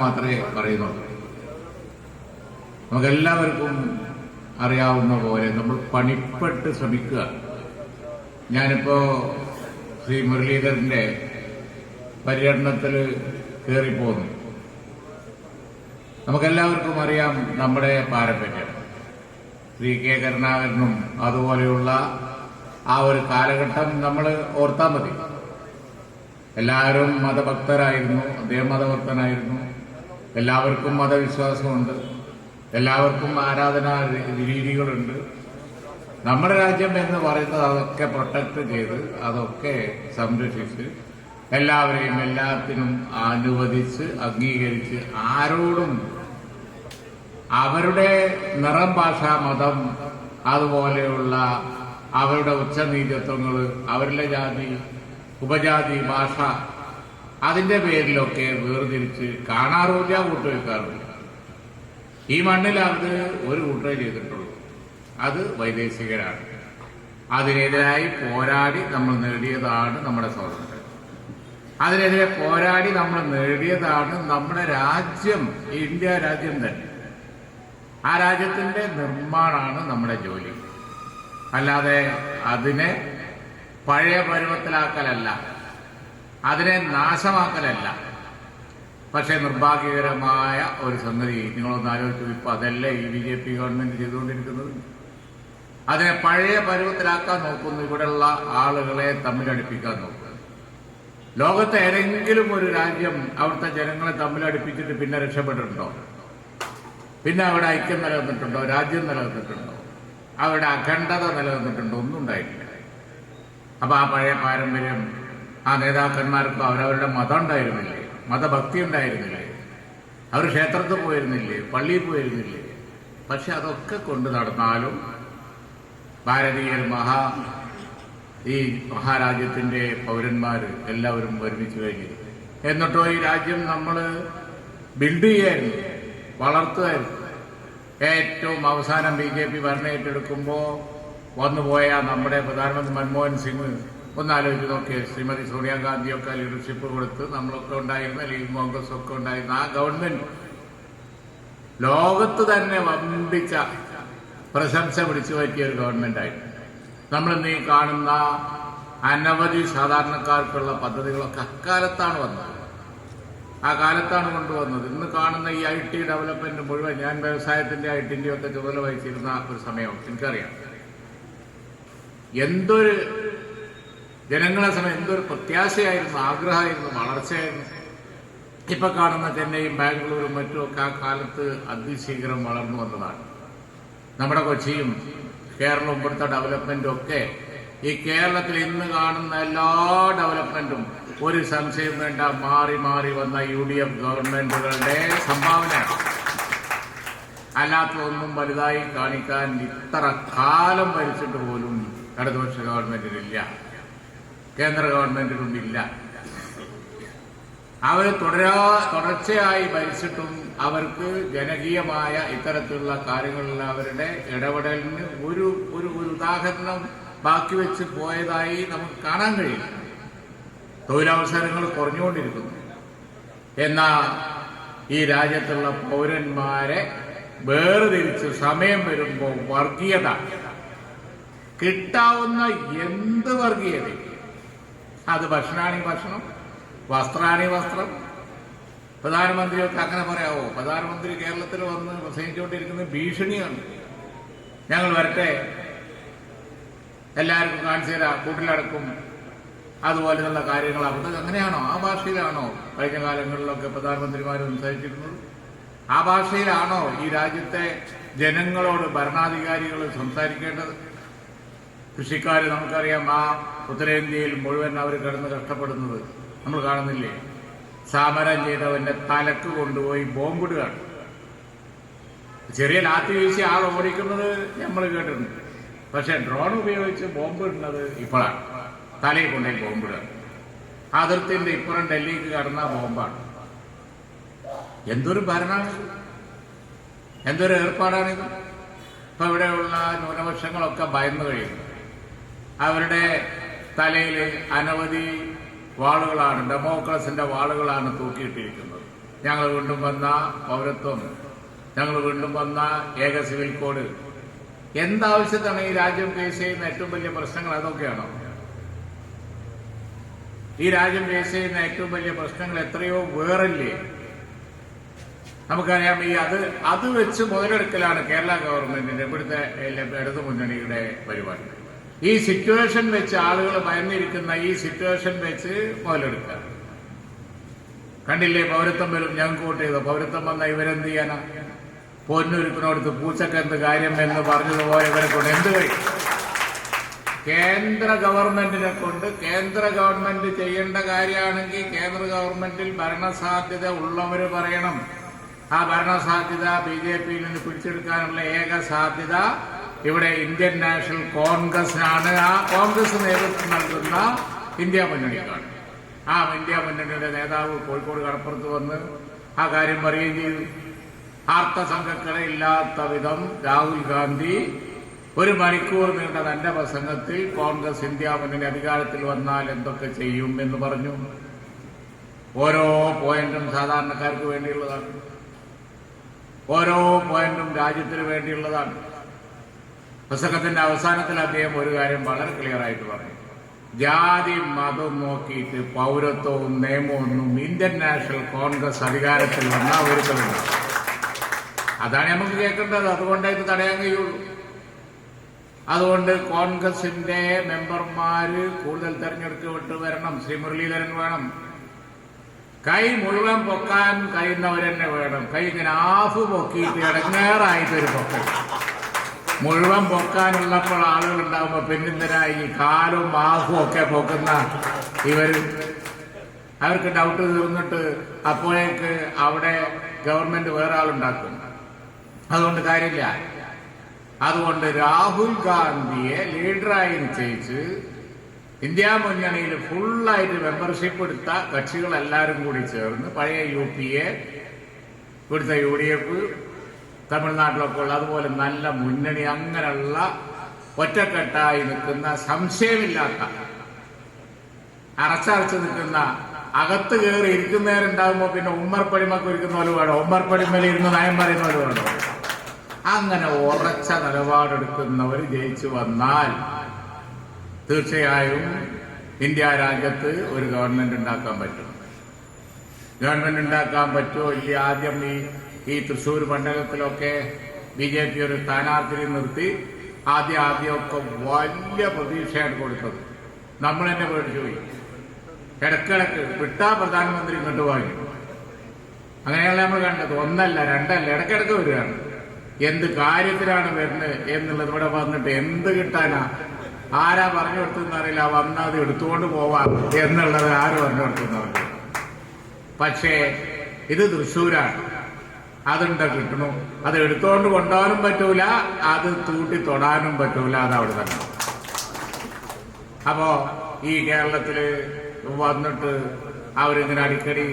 മാത്രമേ പറയുന്നുള്ളൂ. നമുക്കെല്ലാവർക്കും അറിയാവുന്ന പോലെ നമ്മൾ പണിപ്പെട്ട് ശ്രമിക്കുക. ഞാനിപ്പോ ശ്രീ മുരളീധരന്റെ പര്യടനത്തിൽ കയറിപ്പോന്നു നമുക്കെല്ലാവർക്കും അറിയാം നമ്മുടെ പാരമ്പര്യം ശ്രീ കെ കരുണാകരനും അതുപോലെയുള്ള ആ ഒരു കാലഘട്ടം നമ്മൾ ഓർത്താൽ മതി. എല്ലാവരും മതഭക്തരായിരുന്നു അദ്ദേഹം മതഭക്തനായിരുന്നു. എല്ലാവർക്കും മതവിശ്വാസമുണ്ട്. എല്ലാവർക്കും ആരാധനാ രീതികളുണ്ട്. നമ്മുടെ രാജ്യം എന്ന് പറയുന്നത് അതൊക്കെ പ്രൊട്ടക്ട് ചെയ്ത് അതൊക്കെ സംരക്ഷിച്ച് എല്ലാവരെയും എല്ലാത്തിനും അനുവദിച്ച് അംഗീകരിച്ച് ആരോടും അവരുടെ നിറം ഭാഷ മതം അതുപോലെയുള്ള അവരുടെ ഉച്ചനീചത്വങ്ങൾ അവരുടെ ജാതി ഉപജാതി ഭാഷ അതിന്റെ പേരിലൊക്കെ വേർതിരിച്ച് കാണാറുമില്ല കൂട്ടുവെക്കാറുമില്ല ഈ മണ്ണിൽ അത് ഒരു കൂട്ടേ ചെയ്തിട്ടുള്ളൂ. അത് വൈദേശികരാണ്. അതിനെതിരായി പോരാടി നമ്മൾ നേടിയതാണ് നമ്മുടെ സ്വാതന്ത്ര്യം. അതിനെതിരെ പോരാടി നമ്മൾ നേടിയതാണ് നമ്മുടെ രാജ്യം ഇന്ത്യ രാജ്യം തന്നെ. ആ രാജ്യത്തിന്റെ നിർമ്മാണമാണ് നമ്മുടെ ജോലി. അല്ലാതെ അതിനെ പഴയ പരുവത്തിലാക്കലല്ല. അതിനെ നാശമാക്കലല്ല. പക്ഷേ നിർഭാഗ്യകരമായ ഒരു സംഗതി നിങ്ങളൊന്ന് ആലോചിച്ചു ഇപ്പൊ അതല്ലേ ഈ ബി ജെ പി ഗവൺമെന്റ് ചെയ്തുകൊണ്ടിരിക്കുന്നത്? അതിനെ പഴയ പരുവത്തിലാക്കാൻ നോക്കുന്നു. ഇവിടെയുള്ള ആളുകളെ തമ്മിലടിപ്പിക്കാൻ നോക്കുന്നു ലോകത്തെ ഏതെങ്കിലും ഒരു രാജ്യം അവിടുത്തെ ജനങ്ങളെ തമ്മിലടിപ്പിച്ചിട്ട് പിന്നെ രക്ഷപ്പെട്ടിട്ടുണ്ടോ? പിന്നെ അവിടെ ഐക്യം നിലനിന്നിട്ടുണ്ടോ? രാജ്യം നിലനിന്നിട്ടുണ്ടോ? അവരുടെ അഖണ്ഡത നിലനിന്നിട്ടുണ്ടോ? ഒന്നും ഉണ്ടായിട്ടില്ല. അപ്പൊ ആ പഴയ പാരമ്പര്യം ആ നേതാക്കന്മാർക്കും അവരവരുടെ മതം ഉണ്ടായിരുന്നില്ലേ? മതഭക്തി ഉണ്ടായിരുന്നില്ലേ? അവർ ക്ഷേത്രത്തിൽ പോയിരുന്നില്ലേ? പള്ളിയിൽ പോയിരുന്നില്ലേ? പക്ഷെ അതൊക്കെ കൊണ്ട് നടന്നാലും ഭാരതീയർ മഹാ ഈ മഹാരാജ്യത്തിന്റെ പൗരന്മാർ എല്ലാവരും ഒരുമിച്ച് കഴിഞ്ഞു. എന്നിട്ടോ ഈ രാജ്യം നമ്മൾ ബിൽഡ് ചെയ്യായിരുന്നു വളർത്തുമായിരുന്നു. ഏറ്റവും അവസാനം ബി ജെ പി ഭരണേറ്റെടുക്കുമ്പോൾ വന്നുപോയ നമ്മുടെ പ്രധാനമന്ത്രി മൻമോഹൻ സിംഗ് ഒന്നാലോചിച്ച് നോക്കിയ. ശ്രീമതി സോണിയാഗാന്ധിയൊക്കെ ലീഡർഷിപ്പ് കൊടുത്ത് നമ്മളൊക്കെ ഉണ്ടായിരുന്ന ലീഗ് കോൺഗ്രസ് ഒക്കെ ഉണ്ടായിരുന്ന ആ ഗവൺമെന്റ് ലോകത്ത് തന്നെ വമ്പിച്ച പ്രശംസ പിടിച്ചു പറ്റിയ ഒരു ഗവൺമെന്റ് ആയിരുന്നു നമ്മൾ നീ ഈ കാണുന്ന അനവധി സാധാരണക്കാർക്കുള്ള പദ്ധതികളൊക്കെ അക്കാലത്താണ് വന്നത്. ആ കാലത്താണ് കൊണ്ടുവന്നത്. ഇന്ന് കാണുന്ന ഈ ഐ ടി ഡെവലപ്മെന്റ് മുഴുവൻ ഞാൻ വ്യവസായത്തിന്റെ ഐ ടിന്റെ ഒക്കെ ചുമതല വഹിച്ചിരുന്ന ഒരു സമയം എനിക്കറിയാം. എന്തൊരു ജനങ്ങളെ സമയം എന്തൊരു പ്രത്യാശയായിരുന്നു ആഗ്രഹമായിരുന്നു വളർച്ചയായിരുന്നു. ഇപ്പൊ കാണുന്ന ചെന്നൈയും ബാംഗ്ലൂരും മറ്റുമൊക്കെ ആ കാലത്ത് അതിശീഘ്രം വളർന്നു വന്നതാണ്. നമ്മുടെ കൊച്ചിയും കേരളവും ഇവിടുത്തെ ഡെവലപ്മെന്റും ഒക്കെ ഈ കേരളത്തിൽ ഇന്ന് കാണുന്ന എല്ലാ ഡെവലപ്മെന്റും ഒരു സംശയം വേണ്ട മാറി മാറി വന്ന യു ഡി എഫ് ഗവൺമെന്റുകളുടെ സംഭാവനയാണ് അല്ലാത്തതൊന്നും വലുതായി കാണിക്കാൻ ഇത്ര കാലം ഭരിച്ചിട്ട് പോലും ഇടതുപക്ഷ ഗവൺമെന്റിനില്ല. കേന്ദ്ര ഗവൺമെന്റിനുണ്ടില്ല അവർ തുടരാ തുടർച്ചയായി ഭരിച്ചിട്ടും അവർക്ക് ജനകീയമായ ഇത്തരത്തിലുള്ള കാര്യങ്ങളിൽ അവരുടെ ഇടപെടലിന് ഒരു ഒരു ഉദാഹരണം ബാക്കി വെച്ച് പോയതായി നമുക്ക് കാണാൻ കഴിയും. തൊഴിലവസരങ്ങൾ കുറഞ്ഞുകൊണ്ടിരിക്കുന്നു. എന്നാൽ ഈ രാജ്യത്തുള്ള പൗരന്മാരെ വേർതിരിച്ച് സമയം വരുമ്പോൾ വർഗീയത. കിട്ടാവുന്ന എന്ത് വർഗീയത അത് ഭക്ഷണാണെങ്കിൽ ഭക്ഷണം വസ്ത്രാണി വസ്ത്രം. പ്രധാനമന്ത്രിയൊക്കെ അങ്ങനെ പറയാവോ പ്രധാനമന്ത്രി കേരളത്തിൽ വന്ന് പ്രസംഗിച്ചുകൊണ്ടിരിക്കുന്നത് ഭീഷണിയാണ്. ഞങ്ങൾ വരട്ടെ. എല്ലാവർക്കും കാണിച്ചു തരാം കൂട്ടിലടക്കും. അതുപോലെയുള്ള കാര്യങ്ങൾ അവിടെ അങ്ങനെയാണോ? ആ ഭാഷയിലാണോ കഴിഞ്ഞ കാലങ്ങളിലൊക്കെ പ്രധാനമന്ത്രിമാർ സംസാരിച്ചിരുന്നത്? ആ ഭാഷയിലാണോ ഈ രാജ്യത്തെ ജനങ്ങളോട് ഭരണാധികാരികൾ സംസാരിക്കേണ്ടത്? കൃഷിക്കാർ നമുക്കറിയാം ആ ഉത്തരേന്ത്യയിൽ മുഴുവൻ അവർ കിടന്ന് കഷ്ടപ്പെടുന്നത് നമ്മൾ കാണുന്നില്ലേ? സമരം ചെയ്തവന്റെ തലക്ക് കൊണ്ടുപോയി ബോംബിടുകയാണ്. ചെറിയ ലാത്തി വീശി ആൾ ഓടിക്കുന്നത് നമ്മൾ കേട്ടിട്ടുണ്ട്. പക്ഷെ ഡ്രോൺ ഉപയോഗിച്ച് ബോംബ് ഇടുന്നത് ഇപ്പോഴാണ്. തലയിൽ കൊണ്ടുപോയി ബോംബിടുക. അതിർത്തിന്റെ ഇപ്പുറം ഡൽഹിക്ക് കടന്ന ബോംബാണ്. എന്തൊരു ഭരണമാണ് എന്തൊരു ഏർപ്പാടാണിത്? ഇപ്പൊ ഇവിടെയുള്ള ന്യൂനപക്ഷങ്ങളൊക്കെ ഭയന്നു കഴിയുന്നു. അവരുടെ തലയിൽ അനവധി വാളുകളാണ് ഡെമോക്രസിന്റെ വാളുകളാണ് തൂക്കിയിട്ടിരിക്കുന്നത്. ഞങ്ങൾ വീണ്ടും വന്ന പൗരത്വം ഞങ്ങൾ വീണ്ടും വന്ന ഏക സിവിൽ കോഡ്. എന്താവശ്യത്താണ് ഈ രാജ്യം ഫേസ് ചെയ്യുന്ന ഏറ്റവും വലിയ പ്രശ്നങ്ങൾ അതൊക്കെയാണോ? ഈ രാജ്യം ഫേസ് ചെയ്യുന്ന ഏറ്റവും വലിയ പ്രശ്നങ്ങൾ എത്രയോ വേറല്ലേ? നമുക്കറിയാം ഈ അത് അത് വെച്ച് മുതലെടുക്കലാണ് കേരള ഗവൺമെന്റിന്റെ ഇവിടുത്തെ ഇടതു മുന്നണിയുടെ പരിപാടി. ഈ സിറ്റുവേഷൻ വെച്ച് ആളുകൾ ഭയന്നിരിക്കുന്ന ഈ സിറ്റുവേഷൻ വെച്ച് മുതലെടുക്കുക. കണ്ടില്ലേ പൗരത്വം വരും ഞങ്ങൾക്ക് വോട്ട് ചെയ്തോ. പൗരത്വം വന്ന ഇവരെന്ത് ചെയ്യാനാ? പൊന്നുരുപ്പിനോടുത്ത് പൂച്ചക്കെന്ത് കാര്യം എന്ന് പറഞ്ഞതുപോലെ ഇവരെ കൊണ്ട് എന്ത് കഴിയും? കേന്ദ്ര ഗവൺമെന്റിനെ കൊണ്ട് കേന്ദ്ര ഗവൺമെന്റ് ചെയ്യേണ്ട കാര്യമാണെങ്കിൽ കേന്ദ്ര ഗവൺമെന്റിൽ ഭരണസാധ്യത ഉള്ളവർ പറയണം. ആ ഭരണസാധ്യത ബി ജെ പിയിൽ നിന്ന് പിടിച്ചെടുക്കാനുള്ള ഏക സാധ്യത ഇവിടെ ഇന്ത്യൻ നാഷണൽ കോൺഗ്രസിനാണ് ആ കോൺഗ്രസ് നേതൃത്വം നൽകുന്ന ഇന്ത്യ മുന്നണിക്കാണ്. ആ ഇന്ത്യ മുന്നണിയുടെ നേതാവ് കോഴിക്കോട് കടപ്പുറത്ത് വന്ന് ആ കാര്യം പറയുകയും ചെയ്തു. ആർത്തസംഘക്കടയില്ലാത്ത വിധം രാഹുൽ ഗാന്ധി ഒരു മണിക്കൂർ നീണ്ട തന്റെ പ്രസംഗത്തിൽ കോൺഗ്രസ് ഇന്ത്യ മുന്നണി അധികാരത്തിൽ വന്നാൽ എന്തൊക്കെ ചെയ്യും എന്ന് പറഞ്ഞു. ഓരോ പോയിന്റും സാധാരണക്കാർക്ക് വേണ്ടിയുള്ളതാണ്. ഓരോ പോയിന്റും രാജ്യത്തിന് വേണ്ടിയുള്ളതാണ്. പുസ്തകത്തിന്റെ അവസാനത്തിൽ അദ്ദേഹം ഒരു കാര്യം വളരെ ക്ലിയർ ആയിട്ട് പറയും ജാതി മതം നോക്കിയിട്ട് പൗരത്വവും നിയമവും ഒന്നും ഇന്ത്യൻ നാഷണൽ കോൺഗ്രസ് അധികാരത്തിൽ വന്ന ഒരുക്കലുണ്ട് അതാണ് നമുക്ക് കേൾക്കേണ്ടത്. അതുകൊണ്ടേ ഇത് തടയാൻ കഴിയുള്ളൂ അതുകൊണ്ട് കോൺഗ്രസിന്റെ മെമ്പർമാര് കൂടുതൽ തെരഞ്ഞെടുക്കപ്പെട്ട് വരണം. ശ്രീ മുരളീധരൻ വേണം. കൈ മുഴുവൻ പൊക്കാൻ കഴിയുന്നവരെന്നെ വേണം. കൈ ഇങ്ങനെ ആഫ് പൊക്കിയിട്ട് ഇടങ്ങേറായിട്ട് ഒരു പൊക്കൽ. മുഴുവൻ പൊക്കാനുള്ളപ്പോൾ പിന്നെന്തിനാ ഈ കാലും ബാഹും ഒക്കെ പൊക്കുന്ന ഇവർ. അവർക്ക് ഡൗട്ട് തീർന്നിട്ട് അപ്പോഴേക്ക് അവിടെ ഗവൺമെന്റ് വേറെ ആളുണ്ടാക്കും. അതുകൊണ്ട് കാര്യമില്ല. അതുകൊണ്ട് രാഹുൽ ഗാന്ധിയെ ലീഡറായി നിശ്ചയിച്ച് ഇന്ത്യ മുന്നണിയിൽ ഫുള്ളായിട്ട് മെമ്പർഷിപ്പ് എടുത്ത കക്ഷികളെല്ലാവരും കൂടി ചേർന്ന് പഴയ യു പി എ ഇവിടുത്തെ യു ഡി എഫ് തമിഴ്നാട്ടിലൊക്കെ ഉള്ള അതുപോലെ നല്ല മുന്നണി അങ്ങനെയുള്ള ഒറ്റക്കെട്ടായി നിൽക്കുന്ന സംശയമില്ലാത്ത അറച്ചറച്ച് നിൽക്കുന്ന അകത്ത് കയറി ഇരിക്കുന്നവരുണ്ടാകുമ്പോൾ പിന്നെ ഉമ്മർപ്പടിമക്ക് ഇരിക്കുന്ന പോലെ വേണം? ഉമ്മർപ്പടിമയിൽ ഇരുന്ന് നയം പറയുന്ന പോലെ വേണം? അങ്ങനെ ഉറച്ച നിലപാടെടുക്കുന്നവർ ജയിച്ചു വന്നാൽ തീർച്ചയായും ഇന്ത്യ രാജ്യത്ത് ഒരു ഗവൺമെന്റ് ഉണ്ടാക്കാൻ പറ്റും. ഗവൺമെന്റ് ഉണ്ടാക്കാൻ പറ്റുമോ ഇല്ല ആദ്യം ഈ ഈ തൃശ്ശൂർ മണ്ഡലത്തിലൊക്കെ ബി ജെ പി ഒരു സ്ഥാനാർത്ഥിയെ നിർത്തി ആദ്യം ആദ്യമൊക്കെ വലിയ പ്രതീക്ഷയാണ് കൊടുത്തത്. നമ്മൾ തന്നെ പേടിച്ചു പോയി. ഇടക്കിടക്ക് വിട്ടാ പ്രധാനമന്ത്രി ഇങ്ങോട്ട് വാങ്ങി അങ്ങനെയാണ് നമ്മൾ കണ്ടത്. ഒന്നല്ല രണ്ടല്ല ഇടക്കിടക്ക് വരികയാണ്. എന്ത് കാര്യത്തിലാണ് വരുന്നത് എന്നുള്ളത് ഇവിടെ വന്നിട്ട് എന്ത് കിട്ടാനാ? ആരാ പറഞ്ഞു കൊടുത്തെന്ന് അറിയില്ല. അത് എടുത്തുകൊണ്ട് പോവാം എന്നുള്ളത് ആര് പറഞ്ഞു കൊടുത്തെന്ന് പക്ഷേ ഇത് തൃശ്ശൂരാണ്. അതുണ്ട് കിട്ടണു. അത് എടുത്തുകൊണ്ട് കൊണ്ടുപോകാനും പറ്റൂല അത് തൂട്ടി തൊടാനും പറ്റൂല അത് അവിടെ തന്നെ. അപ്പോ ഈ കേരളത്തിൽ വന്നിട്ട് അവരിങ്ങനെ അടിക്കടി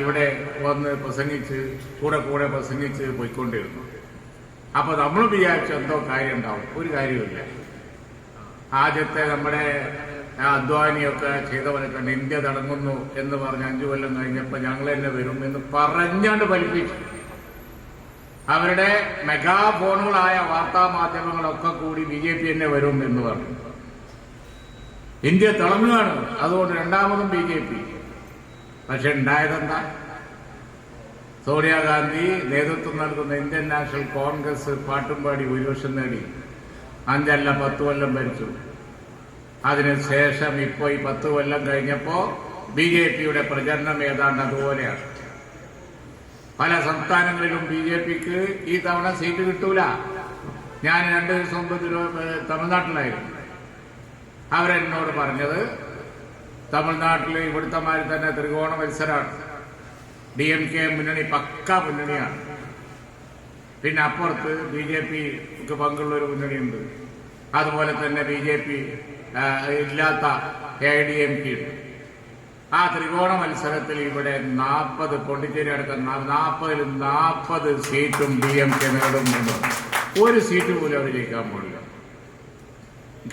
ഇവിടെ വന്ന് പ്രസംഗിച്ച് കൂടെ കൂടെ പ്രസംഗിച്ച് പോയിക്കൊണ്ടിരുന്നു. അപ്പൊ നമ്മൾ വിചാരിച്ചു എന്തോ കാര്യം ഉണ്ടാവും. ഒരു കാര്യമില്ല ആദ്യത്തെ നമ്മുടെ ആ, അദ്വാനിയൊക്കെ ചെയ്തവരെ കണ്ട് ഇന്ത്യ തടങ്ങുന്നു എന്ന് പറഞ്ഞ് അഞ്ചു കൊല്ലം കഴിഞ്ഞപ്പോൾ ഞങ്ങൾ തന്നെ വരും എന്ന് പറഞ്ഞാണ്ട് ഫലിപ്പിച്ചു. അവരുടെ മെഗാഫോണുകളായ വാർത്താ മാധ്യമങ്ങളൊക്കെ കൂടി ബി ജെ പി തന്നെ വരും എന്ന് പറഞ്ഞു. ഇന്ത്യ തിളങ്ങുകയാണ് അതുകൊണ്ട് രണ്ടാമതും ബി ജെ പി. പക്ഷെ ഉണ്ടായതെന്താ? സോണിയാഗാന്ധി നേതൃത്വം നൽകുന്ന ഇന്ത്യൻ നാഷണൽ കോൺഗ്രസ് പാട്ടുംപാടി ഭൂരിപക്ഷം നേടി. അഞ്ചല്ല പത്ത് കൊല്ലം ഭരിച്ചു. അതിനുശേഷം ഇപ്പോൾ ഈ പത്ത് കൊല്ലം കഴിഞ്ഞപ്പോൾ ബി ജെ പിയുടെ പ്രചരണം ഏതാണ്ട് അതുപോലെയാണ് പല സംസ്ഥാനങ്ങളിലും ബി ജെ പിക്ക് ഈ തവണ സീറ്റ് കിട്ടൂല. ഞാൻ രണ്ട് ദിവസം മുമ്പ് തമിഴ്നാട്ടിലായിരുന്നു. അവരെന്നോട് പറഞ്ഞത് തമിഴ്നാട്ടിൽ ഇവിടുത്തെ മാതിരി തന്നെ ത്രികോണ മത്സരമാണ് ഡി എം കെ മുന്നണി പക്ക മുന്നണിയാണ്. പിന്നെ അപ്പുറത്ത് ബി ജെ പിക്ക് പങ്കുള്ള ഒരു മുന്നണിയുണ്ട്. അതുപോലെ തന്നെ ബി ജെ പി ഇല്ലാത്ത എ ഡി എം പി ആ ത്രികോണ മത്സരത്തിൽ ഇവിടെ നാൽപ്പത് പോണ്ടിച്ചേരി അടുത്ത നാൽപ്പതിൽ നാൽപ്പത് സീറ്റും ഡി എം കെ നേടുന്നുണ്ട് ഒരു സീറ്റ് പോലും അവർ ജയിക്കാൻ പോകില്ല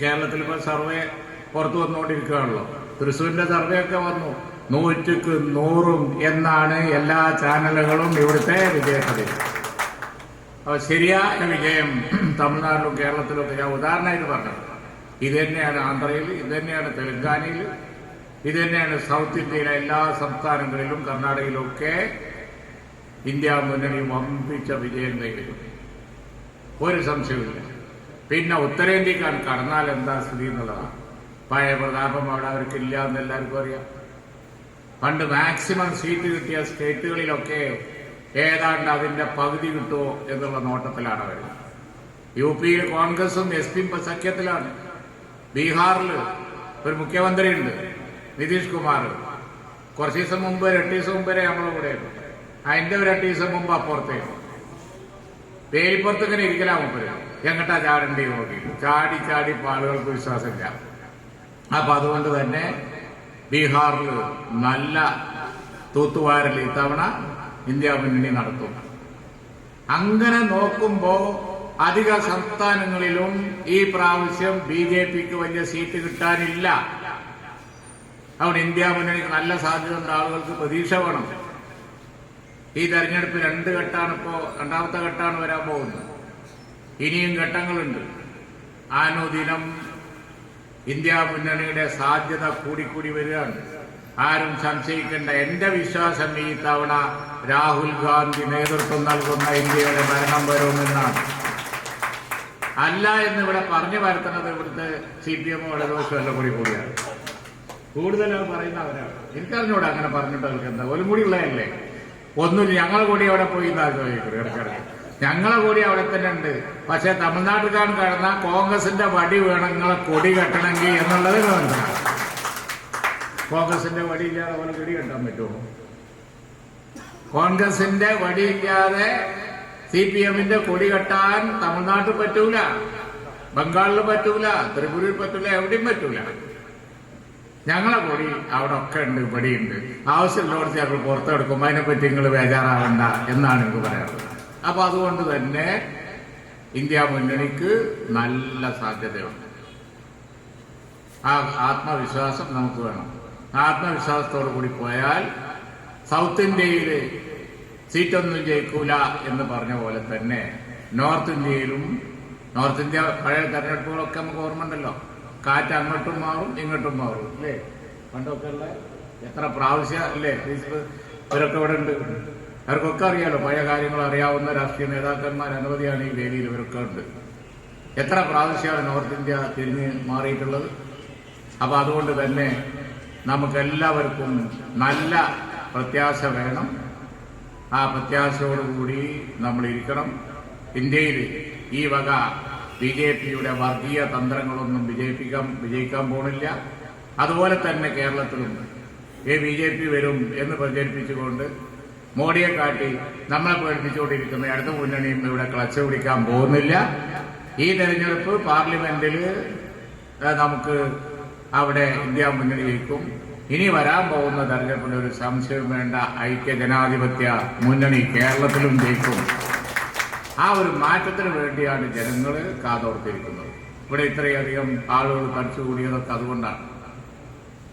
കേരളത്തിൽ ഇപ്പോൾ സർവേ പുറത്തു വന്നുകൊണ്ടിരിക്കുകയാണല്ലോ. തൃശ്ശൂരിന്റെ സർവേ ഒക്കെ വന്നു. നൂറ്റിക്ക് നൂറും എന്നാണ് എല്ലാ ചാനലുകളും ഇവിടുത്തെ അപ്പോൾ ശരിയായ വിജയം തമിഴ്നാട്ടിലും കേരളത്തിലും ഒക്കെ ഞാൻ ഉദാഹരണമായിട്ട് പറഞ്ഞത്. ഇത് തന്നെയാണ് ആന്ധ്രയിൽ ഇത് തന്നെയാണ് തെലങ്കാനയിൽ ഇത് തന്നെയാണ് സൗത്ത് ഇന്ത്യയിലെ എല്ലാ സംസ്ഥാനങ്ങളിലും കർണാടകയിലൊക്കെ ഇന്ത്യ മുന്നണി വമ്പിച്ച വിജയം കൈവരും ഒരു സംശയമില്ല പിന്നെ ഉത്തരേന്ത്യക്കാണ് കടന്നാൽ എന്താ സ്ഥിതി എന്നുള്ളതാണ്. പഴയ പ്രതാപം അവിടെ അവർക്കില്ല എന്ന് എല്ലാവർക്കും അറിയാം. പണ്ട് മാക്സിമം സീറ്റ് കിട്ടിയ സ്റ്റേറ്റുകളിലൊക്കെ ഏതാണ്ട് അതിന്റെ പകുതി കിട്ടുമോ എന്നുള്ള നോട്ടത്തിലാണ് അവർ യു പിയിൽ കോൺഗ്രസും എസ് പിയും സഖ്യത്തിലാണ്. ബീഹാറിൽ ഒരു മുഖ്യമന്ത്രിയുണ്ട് നിതീഷ് കുമാർ. കുറച്ച് ദിവസം മുമ്പ് എട്ട് ദിവസം മുമ്പ് വരെ നമ്മളെ കൂടെ അതിന്റെ ഒരു എട്ട് ദിവസം മുമ്പ് അപ്പുറത്തേക്ക് പേരിപ്പുറത്ത് ഇങ്ങനെ ഇരിക്കലാ മുമ്പ് എങ്ങട്ടാ ചാടേണ്ടി നോക്കി. ചാടി ചാടി പാളുകൾക്ക് ആളുകൾക്ക് വിശ്വാസമില്ല. അപ്പൊ അതുകൊണ്ട് തന്നെ ബീഹാറിൽ നല്ല തൂത്തുവാരൽ ഇത്തവണ ഇന്ത്യ മുന്നണി നടത്തും. അങ്ങനെ നോക്കുമ്പോ അധിക സംസ്ഥാനങ്ങളിലും ഈ പ്രാവശ്യം ബി ജെ പിക്ക് വലിയ സീറ്റ് കിട്ടാനില്ല. അതുകൊണ്ട് ഇന്ത്യ മുന്നണിക്ക് നല്ല സാധ്യത ഉണ്ട്. ആളുകൾക്ക് പ്രതീക്ഷ വേണം. ഈ തെരഞ്ഞെടുപ്പ് രണ്ട് ഘട്ടമാണ് ഇപ്പോ രണ്ടാമത്തെ ഘട്ടമാണ് വരാൻ പോകുന്നത്. ഇനിയും ഘട്ടങ്ങളുണ്ട്. ആനുദിനം ഇന്ത്യ മുന്നണിയുടെ സാധ്യത കൂടിക്കൂടി വരികയാണ്. ആരും സംശയിക്കേണ്ട എന്റെ വിശ്വാസം ഈ തവണ രാഹുൽ ഗാന്ധി നേതൃത്വം നൽകുന്ന ഇന്ത്യയുടെ ഭരണം വരുമെന്നാണ്. അല്ല എന്ന് ഇവിടെ പറഞ്ഞു വരുത്തുന്നത് ഇവിടുത്തെ സി പി എം ഇടതുപക്ഷം എല്ലാം കൂടി കൂടിയാണ്. കൂടുതലും പറയുന്നവരാണ് എനിക്കറിഞ്ഞൂടെ അങ്ങനെ പറഞ്ഞിട്ട് അവർക്ക് എന്താ. ഒരു കൂടി ഉള്ളതല്ലേ? ഒന്നും ഞങ്ങളെ കൂടി അവിടെ പോയി ഇടയ്ക്കിടയ്ക്ക്. ഞങ്ങളെ കൂടി അവിടെ തന്നെ ഉണ്ട്. പക്ഷെ തമിഴ്നാട്ടുകാരൻ കടന്ന കോൺഗ്രസിന്റെ വടി വേണം നിങ്ങളെ കൊടി കെട്ടണമെങ്കിൽ എന്നുള്ളത് കാണുന്നതാണ് കോൺഗ്രസിന്റെ വടി ഇല്ലാതെ അവനെ കൊടി കെട്ടാൻ പറ്റുമോ? കോൺഗ്രസിന്റെ വടിയില്ലാതെ സി പി എമ്മിന്റെ കൊടി കെട്ടാൻ തമിഴ്നാട്ടിൽ പറ്റൂല ബംഗാളിൽ പറ്റൂല ത്രിപുരയിൽ പറ്റൂല എവിടെയും പറ്റൂല. ഞങ്ങളെ കൊടി അവിടെ ഒക്കെ ഉണ്ട് ഇവിടെയുണ്ട്. ആവശ്യമുള്ളവർക്ക് ഞങ്ങൾ പുറത്തെടുക്കും അതിനെപ്പറ്റി നിങ്ങൾ ബേജാറാവണ്ട എന്നാണ് എനിക്ക് പറയാനുള്ളത്. അപ്പൊ അതുകൊണ്ട് തന്നെ ഇന്ത്യ മുന്നണിക്ക് നല്ല സാധ്യതയുണ്ട്. ആ ആത്മവിശ്വാസം നമുക്ക് വേണം. ആത്മവിശ്വാസത്തോടു കൂടി പോയാൽ സൗത്ത് ഇന്ത്യയിൽ സീറ്റൊന്നും ജയിക്കൂല എന്ന് പറഞ്ഞ പോലെ തന്നെ നോർത്ത് ഇന്ത്യയിലും നോർത്ത് ഇന്ത്യ പഴയ തെരഞ്ഞെടുപ്പുകളൊക്കെ നമുക്ക് ഓർമ്മ ഉണ്ടല്ലോ കാറ്റ് അങ്ങോട്ടും മാറും ഇങ്ങോട്ടും മാറും അല്ലേ? പണ്ടൊക്കെ ഉള്ള എത്ര പ്രാവശ്യ അല്ലേ? ഇവരൊക്കെ ഇവിടെ ഉണ്ട്. അവർക്കൊക്കെ അറിയാലോ പഴയ കാര്യങ്ങൾ അറിയാവുന്ന രാഷ്ട്രീയ നേതാക്കന്മാർ അനവധിയാണ് ഈ വേദിയിൽ ഇവരൊക്കെ ഉണ്ട്. എത്ര പ്രാവശ്യമാണ് നോർത്ത് ഇന്ത്യ തിരിഞ്ഞ് മാറിയിട്ടുള്ളത്? അപ്പൊ അതുകൊണ്ട് തന്നെ നമുക്കെല്ലാവർക്കും നല്ല പ്രത്യാശ വേണം. ആ പ്രത്യാശയോടുകൂടി നമ്മൾ ഇരിക്കണം ഇന്ത്യയിൽ ഈ വക ബി ജെ പിയുടെ വർഗീയ തന്ത്രങ്ങളൊന്നും വിജയിപ്പിക്കാൻ വിജയിക്കാൻ പോണില്ല. അതുപോലെ തന്നെ കേരളത്തിലും ഈ ബി ജെ പി വരും എന്ന് പ്രചരിപ്പിച്ചുകൊണ്ട് മോഡിയെ കാട്ടി നമ്മളെ പേടിപ്പിച്ചുകൊണ്ടിരിക്കുന്ന അടുത്ത മുന്നണിയും ഇവിടെ ക്ലച്ച് പിടിക്കാൻ പോകുന്നില്ല. ഈ തെരഞ്ഞെടുപ്പ് പാർലമെന്റിൽ നമുക്ക് അവിടെ ഇന്ത്യ മുന്നണി ജയിക്കും. ഇനി വരാൻ പോകുന്ന തെരഞ്ഞെടുപ്പിൽ ഒരു സംശയം വേണ്ട ഐക്യ ജനാധിപത്യ മുന്നണി കേരളത്തിലും ജയിക്കും. ആ ഒരു മാറ്റത്തിന് വേണ്ടിയാണ് ജനങ്ങൾ കാതോർത്തിരിക്കുന്നത്. ഇവിടെ ഇത്രയധികം ആളുകൾ തടിച്ചുകൂടിയതൊക്കെ അതുകൊണ്ടാണ്.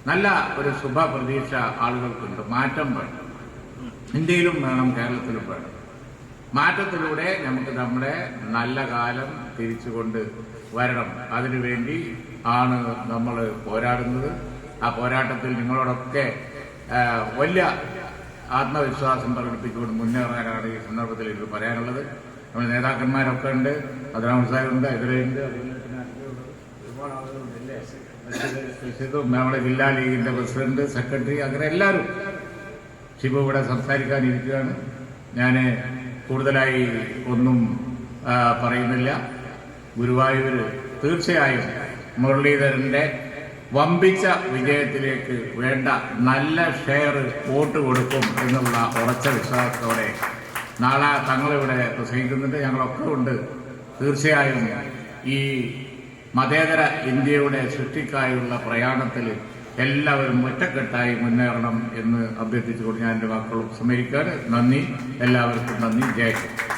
നല്ല ഒരു ശുഭ പ്രതീക്ഷ ആളുകൾക്കുണ്ട്. മാറ്റം വേണം. ഇന്ത്യയിലും വേണം കേരളത്തിലും വേണം. മാറ്റത്തിലൂടെ നമുക്ക് നമ്മുടെ നല്ല കാലം തിരിച്ചുകൊണ്ട് വരണം. അതിനുവേണ്ടി ആണ് നമ്മൾ പോരാടുന്നത്. ആ പോരാട്ടത്തിൽ നിങ്ങളോടൊക്കെ വലിയ ആത്മവിശ്വാസം പ്രകടിപ്പിച്ചുകൊണ്ട് മുന്നേറാനാണ് ഈ സന്ദർഭത്തിൽ എനിക്ക് പറയാനുള്ളത്. നമ്മുടെ നേതാക്കന്മാരൊക്കെ ഉണ്ട് അതിനാമ സാഹിബുണ്ട് അതിലുണ്ട്. ഒരുപാട് ആളുകളുണ്ട് നമ്മുടെ ജില്ലാ ലീഗിന്റെ പ്രസിഡന്റ് സെക്രട്ടറി അങ്ങനെ എല്ലാവരും ഷിബു ഇവിടെ സംസാരിക്കാനിരിക്കുകയാണ്. ഞാൻ കൂടുതലായി ഒന്നും പറയുന്നില്ല. ഗുരുവായൂർ തീർച്ചയായും മുരളീധരന്റെ വമ്പിച്ച വിജയത്തിലേക്ക് വേണ്ട നല്ല ഷെയർ വോട്ട് കൊടുക്കും എന്നുള്ള ഉറച്ച വിശ്വാസത്തോടെ നാളെ തങ്ങളിവിടെ പ്രസംഗിക്കുന്നുണ്ട്. ഞങ്ങളൊക്കെ ഉണ്ട്. തീർച്ചയായും ഈ മതേതര ഇന്ത്യയുടെ സൃഷ്ടിക്കായുള്ള പ്രയാണത്തിൽ എല്ലാവരും ഒറ്റക്കെട്ടായി മുന്നേറണം എന്ന് അഭ്യർത്ഥിച്ചുകൊണ്ട് ഞാൻ എന്റെ വാക്കുകൾ ഉപസംഹരിക്കുകയാണ് നന്ദി. എല്ലാവർക്കും നന്ദി. ജയ് ഹിന്ദ്.